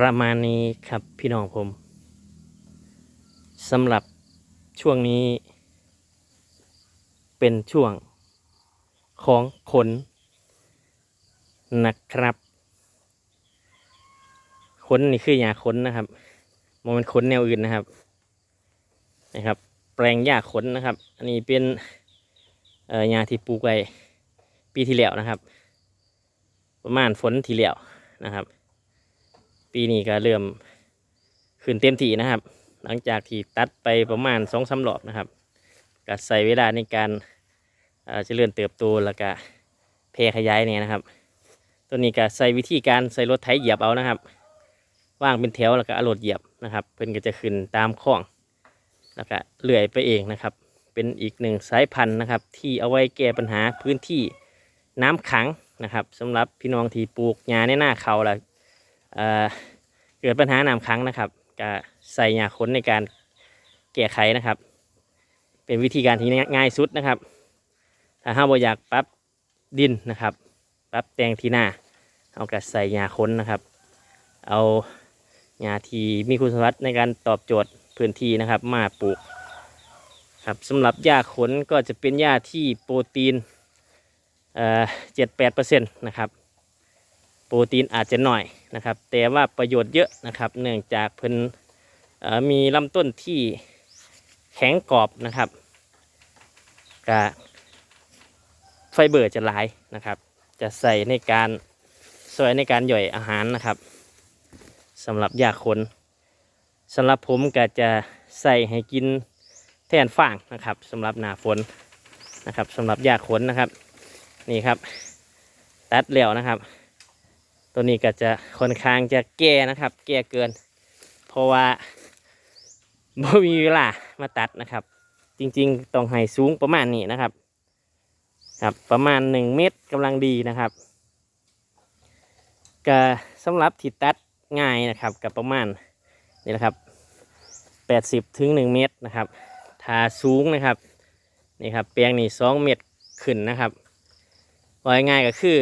ประมาณนี้ครับพี่น้องผมสำหรับช่วงนี้ เป็นช่วงของขนนะครับขนนี่คือหญ้าขนนะครับมันเป็นขนแนวอื่นนะครับนะครับ แปลงหญ้าขนนะครับ อันนี้เป็นหญ้าที่ปลูกไว้ปีที่แล้วนะครับ ประมาณฝนที่แล้วนะครับ ปีนี้ก็เริ่มขึ้นเต็มที่นะครับ หลังจากที่ตัดไปประมาณสองสามรอบนะครับก็ใส่เวลาในการเอ่อเจริญเติบโตแล้วก็แพรขยายเนี่ยนะครับ ตัวนี้ก็ใส่วิธีการใส่รถไถเหยียบเอานะครับว่างเป็นแถวแล้วก็เอารถเหยียบนะครับ เพิ่อนก็จะขึ้นตามคลองแล้วก็เลื่อยไปเองนะครับ เป็นอีกหนึ่งสายพันธุ์นะครับ ที่เอาไว้แก้ปัญหาพื้นที่น้ำขังนะครับสำหรับพี่น้องที่ปลูกหญ้าในหน้าเขาแล้วเอ่อ เกิดปัญหาน้ำขังนะครับก็ใส่หญ้นในการแก้ไขนะครับ เป็นวิธีการที่ง่ายสุดนะครับ ถ้าห้าบ่อยากปรับดินนะครับปรับแตงทีหน้าเอาก็ใส่หญ้นนะครับ เอาหญ้าที่มีคุณสมบัติในการตอบโจทย์พื้นที่นะครับ มาปลูกครับสำหรับหญ้าขนก็จะเป็นหญ้าที่โปรตีนเจ็ดแปดเปอร์เซ็นต์นะครับ โปรตีนอาจจะหน่อย นะครับแต่ว่าประโยชน์เยอะนะครับ เนื่องจากเพิ่นมีลำต้นที่แข็งกรอบนะครับกะไฟเบอร์จะหลายนะครับ จะใส่ในการซอยในการย่อยอาหารนะครับสำหรับยาคนสำหรับผมก็จะใส่ให้กินแทนฟางนะครับสำหรับหนาฝนนะครับสำหรับยาขนนะครับ นี่ครับ ตัดแล้วนะครับ ตัวนี้ก็จะค่อนข้างจะแก่นะครับ แก่เกิน เพราะว่าบ่มีเวลามาตัดนะครับ จริงๆต้องให้สูงประมาณนี้นะครับ ครับประมาณหนึ่งเมตรกำลังดีนะครับก็สำหรับที่ตัดง่ายนะครับกับประมาณนี่แหละครับแปดสิบถึงหนึ่งเมตรนะครับถ้าสูงนะครับนี่ครับแปลงนี่สองเมตรขึ้นนะครับว่าง่ายก็คือ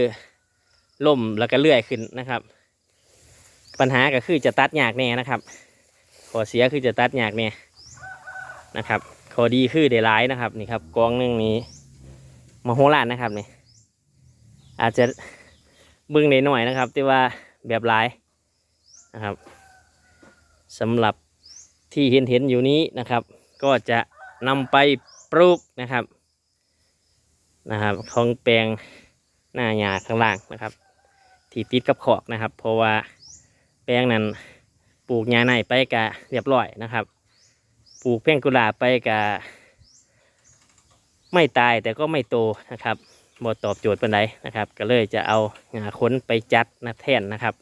ล่มแล้วก็เลื่อยขึ้นนะครับ ปัญหาก็คือจะตัดยากแน่นะครับข้อเสียคือจะตัดยากแน่นะครับข้อดีคือได้หลายนะครับนี่ครับกองหนึงนี้มโหฬารนะครับนี่อาจจะเบิ่งได้หน่อยนะครับ แต่ว่าแบบหลายนะครับสำหรับที่เห็นเห็นอยู่นี้นะครับ ก็จะนำไปปลูกนะครับนะครับของแปลงหน้าหญ้าข้างล่างนะครับ ที่ติดกับขอกนะครับ เพราะว่าแปลงนั้นปลูกหญ้าในไปกะเรียบร้อยนะครับ ปลูกเพ่งกุหลาบไปกะไม่ตายแต่ก็ไม่โตนะครับบ่ตอบโจทย์ปานใดนะครับ ก็เลยจะเอาหงาค้นไปจัดนะแทนนะครับ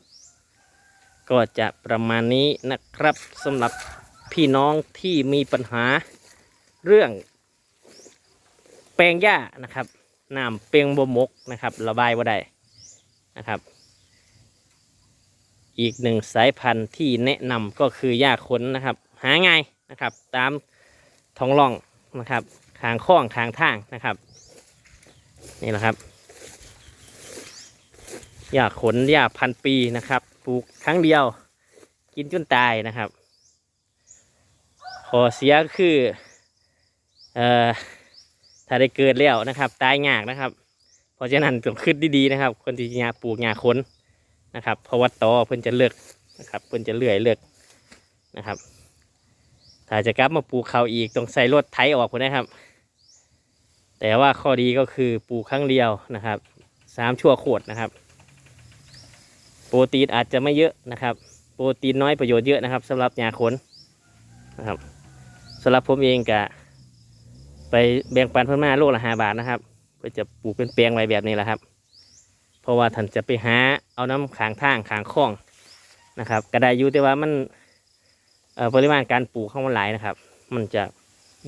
ก็จะประมาณนี้นะครับสำหรับพี่น้องที่มีปัญหาเรื่อง แปลงหญ้านะครับน้ำเปียงบมกนะครับ ระบายบ่ได้นะครับ อีกหนึ่งสายพันธุ์ที่แนะนำก็คือหญ้าขนนะครับ หาง่ายนะครับ ตามท้องร่องนะครับทางข้องทางทางนะครับ นี่แหละครับหญ้าขนหญ้าพันปีนะครับปลูกครั้งเดียว กินจนตายนะครับขอเสียคือเอ่อถ้าได้เกิดแล้วนะครับ ตายยากนะครับ เพราะฉะนั้นต้องคิดดีๆนะครับ คนที่หญ้าปลูกหญ้าขน นะครับ เพราะว่าตอเพิ่นจะเลือกนะครับเพิ่นจะเลื่อยเลือกนะครับ ถ้าจะกลับมาปลูกเขาอีกต้องใส่รถไถออกคนนะครับ แต่ว่าข้อดีก็คือปลูกครั้งเดียวนะครับสามชั่วโคตรนะครับ โปรตีนอาจจะไม่เยอะนะครับ โปรตีนน้อยประโยชน์เยอะนะครับสำหรับยาขนนะครับสำหรับผมเองกะไปแบ่งปันเพื่อนมาโลละห้าบาทนะครับเพื่อจะปลูกเป็นแปลงไว้แบบนี้แหละครับ เพราะว่าท่านจะไปหา เอาน้ำขางทางขางคลองนะครับกระไดอยู่แต่ว่ามันปริมาณการปลูกของมันหลายนะครับ มันจะ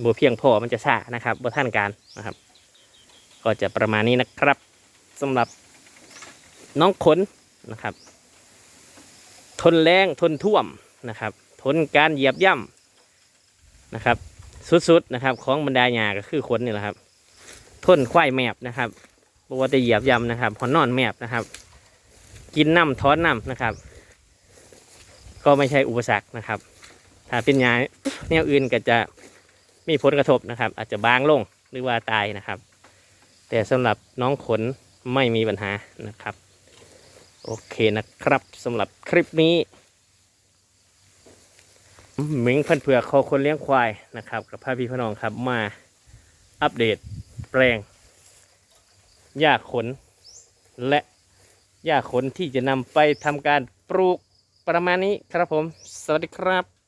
บัวเพียงพอมันจะช้านะครับบัท่านการนะครับ ก็จะประมาณนี้นะครับสำหรับน้องขนนะครับ ทนแรงทนท่วมนะครับ ทนการเหยียบย่ำนะครับ สุดๆนะครับ ของบรรดาหญ้าก็คือขนนี่แหละครับ ทนควายแมบนะครับบัวาจะเหยียบย่ำนะครับหอนนอนแมบนะครับ กินน้ำท้อนน้ำนะครับ ก็ไม่ใช่อุปสรรคนะครับ ถ้าเป็นหญ้าแนวอื่นก็จะมีผลกระทบนะครับ อาจจะบางลงหรือว่าตายนะครับ แต่สำหรับน้องขนไม่มีปัญหานะครับ โอเคนะครับสำหรับคลิปนี้หมิงพันเผือกคอคนเลี้ยงควายนะครับ กับพาพี่พน้องครับมาอัปเดตแปลงหญ้าขนและ หญ้าขนที่จะนำไปทำการปลูกประมาณนี้ครับผม สวัสดีครับ